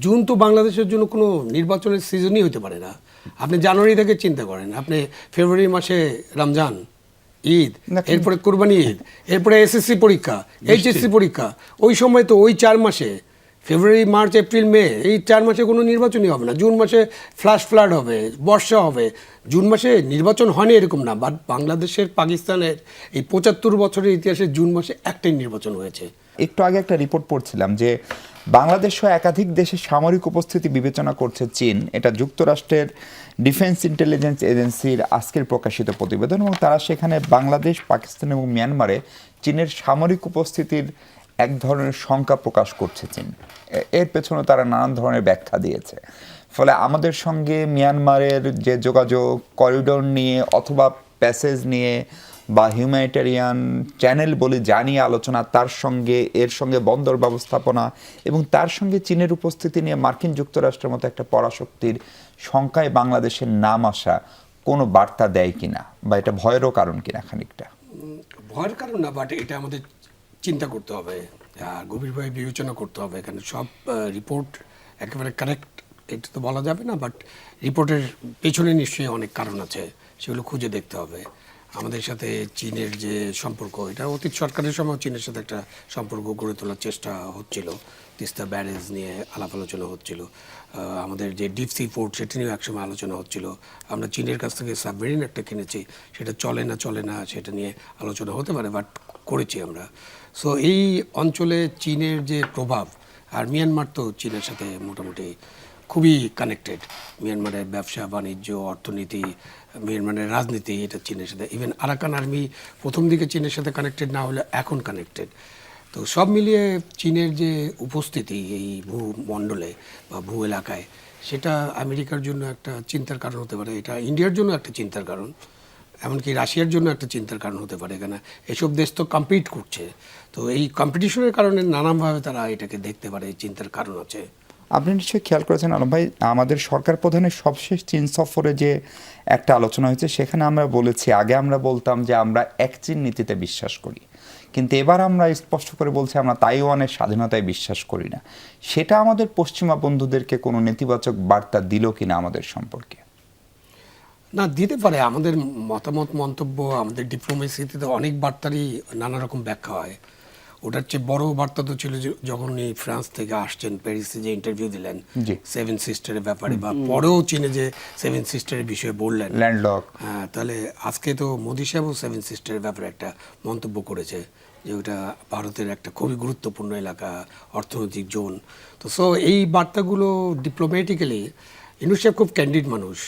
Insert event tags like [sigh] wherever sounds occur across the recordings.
June তো বাংলাদেশের জন্য কোনো নির্বাচনের সিজনই হতে পারে না। আপনি জানুয়ারি থেকে চিন্তা করেন। আপনি ফেব্রুয়ারি মাসে রমজান ঈদ এরপরে কোরবানি ঈদ এরপরে এসএসসি পরীক্ষা এইচএসসি পরীক্ষা। ওই সময় তো ওই চার মাসে ফেব্রুয়ারি, মার্চ, এপ্রিল, মে, এই চার মাসে কোনো নির্বাচনই হবে না। জুন মাসে ফ্লাশ ফ্লাড হবে, বর্ষা হবে। জুন মাসে নির্বাচন হয়নি এরকম না বাট বাংলাদেশের, পাকিস্তানের এই পঁচাত্তর বছরের ইতিহাসে জুন মাসে একটাই নির্বাচন হয়েছে। একটু আগে একটা রিপোর্ট পড়ছিলাম যে বাংলাদেশ সহ একাধিক দেশে সামরিক উপস্থিতি বিবেচনা করছে চীন। এটা যুক্তরাষ্ট্রের ডিফেন্স ইন্টেলিজেন্স এজেন্সির আজকের প্রকাশিত প্রতিবেদন এবং তারা সেখানে বাংলাদেশ, পাকিস্তান এবং মিয়ানমারে চীনের সামরিক উপস্থিতির এক ধরনের শঙ্কা প্রকাশ করছে চীন। এর পেছনে তারা নানান ধরনের ব্যাখ্যা দিয়েছে। ফলে আমাদের সঙ্গে মিয়ানমারের যে যোগাযোগ করিডোর নিয়ে অথবা প্যাসেজ নিয়ে বা হিউম্যানিটেরিয়ান চ্যানেল বলে জানিয়ে আলোচনা, তার সঙ্গে, এর সঙ্গে বন্দর ব্যবস্থাপনা এবং তার সঙ্গে চীনের উপস্থিতি নিয়ে মার্কিন যুক্তরাষ্ট্রের মতো একটা পরাশক্তির সংখ্যায় বাংলাদেশের নাম আসা কোনো বার্তা দেয় কিনা বা এটা ভয়েরও কারণ কিনা খানিকটা? ভয়ের কারণ না বাট এটা আমাদের চিন্তা করতে হবে আর গভীরভাবে বিবেচনা করতে হবে। এখানে সব রিপোর্ট একেবারে কারেক্ট এটা তো বলা যাবে না বাট রিপোর্টের পেছনে নিশ্চয়ই অনেক কারণ আছে, সেগুলো খুঁজে দেখতে হবে। আমাদের সাথে চীনের যে সম্পর্ক, এটা অতীত সরকারের সময় চীনের সাথে একটা সম্পর্ক গড়ে তোলার চেষ্টা হচ্ছিল, তিস্তা ব্যারেজ নিয়ে আলাপ আলোচনা হচ্ছিল আমাদের যে ডিপ সি পোর্ট সেটা নিয়েও একসময় আলোচনা হচ্ছিল। আমরা চীনের কাছ থেকে সাবমেরিন একটা কিনেছি, সেটা চলে না চলে না, সেটা নিয়ে আলোচনা হতে পারে বাট করেছি আমরা। সো এই অঞ্চলে চীনের যে প্রভাব, আর মিয়ানমার তো চীনের সাথে মোটামুটি খুবই কানেক্টেড মিয়ানমারের ব্যবসা, বাণিজ্য, অর্থনীতি, মিয়ানমারের রাজনীতি, এটা চীনের সাথে। ইভেন আরাকান আর্মি প্রথম দিকে চীনের সাথে কানেক্টেড না হলে এখন কানেক্টেড তো সব মিলিয়ে চীনের যে উপস্থিতি এই ভূমণ্ডলে বা ভূ এলাকায়, সেটা আমেরিকার জন্য একটা চিন্তার কারণ হতে পারে, এটা ইন্ডিয়ার জন্য একটা চিন্তার কারণ। এমনকি রাশিয়ার জন্য একটা চিন্তার কারণ হতে পারে, কেন এসব দেশ তো কম্পিট করছে। তো এই কম্পিটিশনের কারণে নানানভাবে তারা এটাকে দেখতে পারে, এই চিন্তার কারণ আছে। আপনি নিশ্চয়ই খেয়াল করেছেন আলম ভাই, আমাদের সরকার প্রধানের সবশেষ চীন সফরে যে একটা আলোচনা হয়েছে, সেখানে আমরা বলেছি, আগে আমরা বলতাম যে আমরা এক চীন নীতিতে বিশ্বাস করি। কিন্তু এবার আমরা স্পষ্ট করে বলছি, আমরা তাইওয়ানের স্বাধীনতায় বিশ্বাস করি না। সেটা আমাদের পশ্চিমা বন্ধুদেরকে কোনো নেতিবাচক বার্তা দিল কিনা আমাদের সম্পর্কে? না দিতে পারে। আমাদের মতামত মন্তব্য আমাদের ডিপ্লোমেসিতে তো অনেক বার্তারই নানা রকম ব্যাখ্যা হয়। ওটার চেয়ে বড় বার্তা তো ছিল যে যখন উনি ফ্রান্স থেকে আসছেন প্যারিসে যে ইন্টারভিউ দিলেন। সেভেন সিস্টারের ব্যাপারে বা পরেও চীনে যে সেভেন সিস্টারের বিষয়ে বললেন। ল্যান্ডলক হ্যাঁ তাহলে আজকে তো মোদি সাহেবও সেভেন সিস্টারের ব্যাপারে একটা মন্তব্য করেছে যে ওটা ভারতের একটা খুবই গুরুত্বপূর্ণ এলাকা অর্থনৈতিক জোন। তো সো এই বার্তাগুলো ডিপ্লোম্যাটিক্যালি ইনু সাহেব খুব ক্যান্ডিড মানুষ।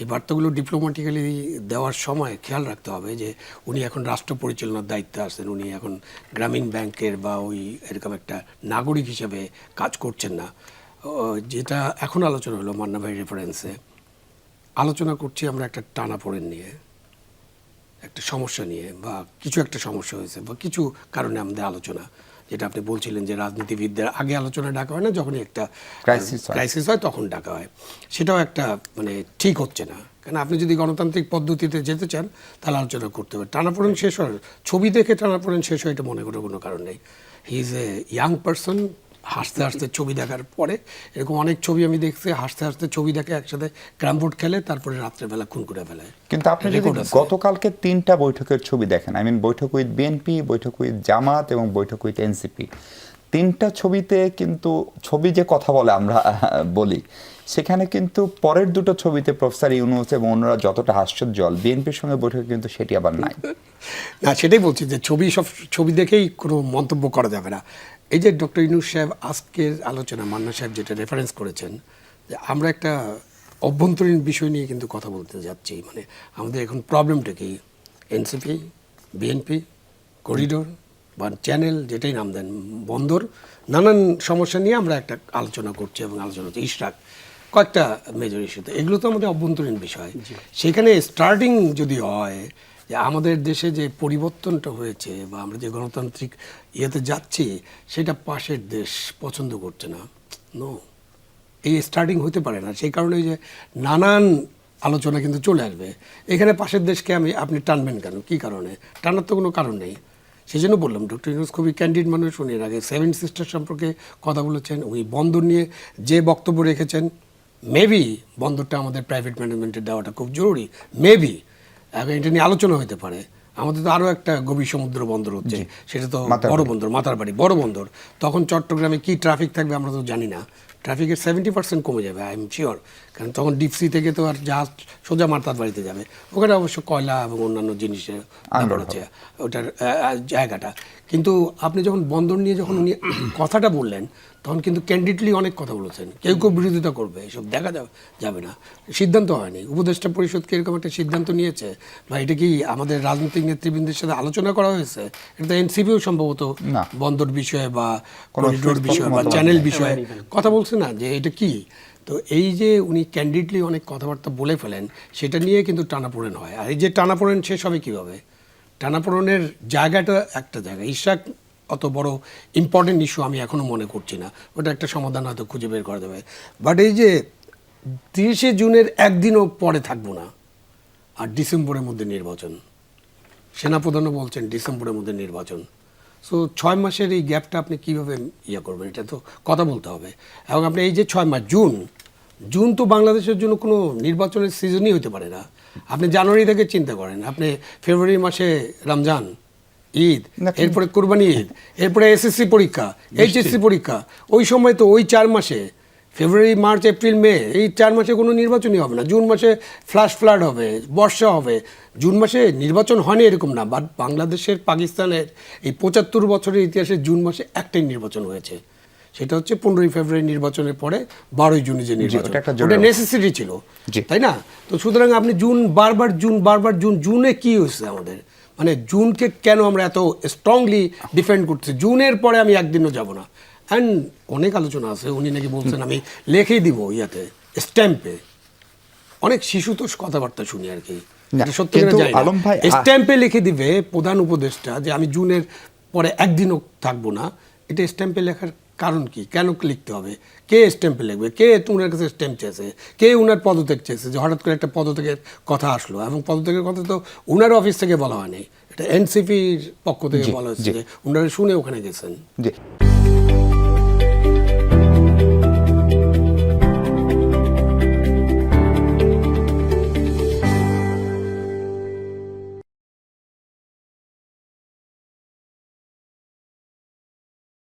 এই বার্তাগুলো ডিপ্লোম্যাটিক্যালি দেওয়ার সময় খেয়াল রাখতে হবে যে উনি এখন রাষ্ট্র পরিচালনার দায়িত্বে আছেন, উনি এখন গ্রামীণ ব্যাংকের বা ওই এরকম একটা নাগরিক হিসেবে কাজ করছেন না। যেটা এখন আলোচনা হলো মান্না ভাই রেফারেন্সে আলোচনা করছি আমরা একটা টানা পড়েন নিয়ে, একটা সমস্যা নিয়ে বা কিছু একটা সমস্যা হয়েছে বা কিছু কারণে আমাদের আলোচনা। যেটা আপনি বলছিলেন যে রাজনীতিবিদদের আগে আলোচনা ডাকা হয় না যখনই একটা ক্রাইসিস হয়। তখন ডাকা হয়। সেটাও একটা মানে ঠিক হচ্ছে না। কারণ আপনি যদি গণতান্ত্রিক পদ্ধতিতে যেতে চান তাহলে আলোচনা করতে হবে। টানাপোড়েন শেষ হয় ছবি দেখে টানাপোড়েন শেষ হয় এটা মনে করার কোনো কারণ নেই। He is a young person হাসতে হাসতে ছবি দেখার পরে এরকম অনেক ছবি আমি দেখছি হাসতে হাসতে ছবি দেখে একসাথে ক্রামবোর্ড খেলে তারপরে রাত্রেবেলা খুন করে ফেলে। কিন্তু আপনি যদি গতকালকে তিনটা বৈঠকের ছবি দেখেন আই মিন বৈঠক উইথ বিএনপি বৈঠক উইথ জামাত এবং বৈঠক উইথ এনসিপি তিনটা ছবিতে কিন্তু ছবি যে কথা বলে আমরা [laughs] বলি সেখানে কিন্তু পরের দুটো ছবিতে প্রফেসর ইউনুস এবং অন্যরা যতটা হাস্যোজ্জ্বল বিএনপির সঙ্গে বৈঠকে কিন্তু সেটি আবার নাই। না সেটাই বলছি যে ছবি সব ছবি দেখেই কোনো মন্তব্য করা যাবে না। এই যে ডক্টর ইনুস সাহেব আজকের আলোচনা মান্না সাহেব যেটা রেফারেন্স করেছেন যে আমরা একটা অভ্যন্তরীণ বিষয় নিয়ে কিন্তু কথা বলতে যাচ্ছি মানে আমাদের এখন প্রবলেমটা কি? এনসিপি বিএনপি করিডোর বা চ্যানেল যেটাই নাম দেন বন্দর নানান সমস্যা নিয়ে আমরা একটা আলোচনা করছি এবং আলোচনা হচ্ছে ইশরাক কয়েকটা মেজর ইস্যুতে এগুলো তো আমাদের অভ্যন্তরীণ বিষয়। সেখানে স্টার্টিং যদি হয় যে আমাদের দেশে যে পরিবর্তনটা হয়েছে বা আমরা যে গণতান্ত্রিক ইয়েতে যাচ্ছি, সেটা পাশের দেশ পছন্দ করছে না। নো এই স্টার্টিং হতে পারে না। সেই কারণে যে নানান আলোচনা কিন্তু চলে আসবে। এখানে পাশের দেশকে আমি, আপনি টানবেন কেন? কি কারণে? টানার তো কোনো কারণ নেই। সেই জন্য বললাম ডক্টর ইউনুস খুবই ক্যান্ডিড মানুষ। উনি এর আগে সেভেন সিস্টার সম্পর্কে কথা বলেছেন। উনি বন্দর নিয়ে যে বক্তব্য রেখেছেন মেবি বন্দরটা আমাদের প্রাইভেট ম্যানেজমেন্টে দেওয়াটা খুব জরুরি। মেবি এখন এটা নিয়ে আলোচনা হতে পারে। আমাদের তো আরও একটা গভীর সমুদ্র বন্দর হচ্ছে। সেটা তো বড় বন্দর মাতারবাড়ি বড় বন্দর। তখন চট্টগ্রামে কি ট্রাফিক থাকবে আমরা তো জানি না। ট্রাফিকের সেভেন্টি পার্সেন্ট কমে যাবে আই এম শিওর কারণ তখন ডিপসি থেকে তো আর জাহাজ সোজা মাতার বাড়িতে যাবে। ওখানে অবশ্য কয়লা এবং অন্যান্য জিনিসের ব্যাপার আছে ওটার জায়গাটা। কিন্তু আপনি যখন বন্দর নিয়ে যখন উনি কথাটা বললেন তখন কিন্তু ক্যান্ডিডলি অনেক কথা বলেছেন। কেউ কেউ বিরোধিতা করবে এসব দেখা যাবে না। সিদ্ধান্ত হয়নি। উপদেষ্টা পরিষদ কি এরকম একটা সিদ্ধান্ত নিয়েছে। বা এটা কি আমাদের রাজনৈতিক নেতৃবৃন্দের সাথে আলোচনা করা হয়েছে? এটা তো এনসিপিও সম্ভবত বন্দর বিষয়ে বা করিডোর বিষয়ে বা চ্যানেল বিষয়ে কথা বলছে না যে এটা কি? তো এই যে উনি ক্যান্ডিডলি অনেক কথাবার্তা বলে ফেলেন সেটা নিয়ে কিন্তু টানাপোড়েন হয়। আর এই যে টানাপোড়েন শেষ হবে কীভাবে? টানাপোড়েনের জায়গাটা একটা জায়গা। ইশাক অত বড় ইম্পর্টেন্ট ইস্যু আমি এখনও মনে করছি না। ওটা একটা সমাধান হয়তো খুঁজে বের করা যাবে বাট এই যে তিরিশে জুনের একদিনও পরে থাকব না, আর ডিসেম্বরের মধ্যে নির্বাচন। সেনাপ্রধানও বলছেন ডিসেম্বরের মধ্যে নির্বাচন। সো ছয় মাসের এই গ্যাপটা আপনি কীভাবে ইয়ে করবেন? এটা তো কথা বলতে হবে। এবং আপনি এই যে ছয় মাস, জুন। জুন তো বাংলাদেশের জন্য কোনো নির্বাচনের সিজনই হতে পারে না। আপনি জানুয়ারি থেকে চিন্তা করেন। আপনি ফেব্রুয়ারি মাসে রমজান। ঈদ এরপরে কোরবানি ঈদ এরপরে এসএসসি পরীক্ষা এইচএসসি পরীক্ষা। ওই সময় তো ওই চার মাসে ফেব্রুয়ারি মার্চ এপ্রিল মে এই চার মাসে কোনো নির্বাচনই হবে না। জুন মাসে ফ্লাশ ফ্লাড হবে বর্ষা হবে। জুন মাসে নির্বাচন হয়নি এরকম না বাট বাংলাদেশের পাকিস্তানের এই পঁচাত্তর বছরের ইতিহাসে জুন মাসে একটাই নির্বাচন হয়েছে। সেটা হচ্ছে পনেরোই ফেব্রুয়ারি নির্বাচনের পরে বারোই জুনে যে নির্বাচন। ওটা। নেসেসিটি ছিল। তাই না? তো সুতরাং আপনি জুন বারবার জুন বারবার জুন জুনে কি হয়েছে আমাদের? মানে জুনকে কেন আমরা এত স্ট্রংলি ডিফেন্ড করছি জুনের পরে আমি একদিনও যাব না। অ্যান্ড অনেক আলোচনা আছে উনি নাকি বলছেন আমি লিখেই দিব ইয়াতে স্ট্যাম্পে। অনেক শিশুতোষ কথাবার্তা শুনি আর কি। সত্যি স্ট্যাম্পে লিখে দিবে প্রধান উপদেষ্টা যে আমি জুনের পরে একদিনও থাকব না। এটা স্ট্যাম্পে লেখার কারণ কি? কেন লিখতে হবে? কে স্ট্যাম্পে লিখবে? কে উনার কাছে স্ট্যাম্প চেয়েছে? কে উনার পদত্যাগ চেয়েছে? যে হঠাৎ করে একটা পদত্যাগের কথা আসলো এবং পদত্যাগের কথা তো উনার অফিস থেকে বলা হয়নি। এটা এনসিপির পক্ষ থেকে বলা হয়েছে যে উনারা শুনে ওখানে গেছেন। জি।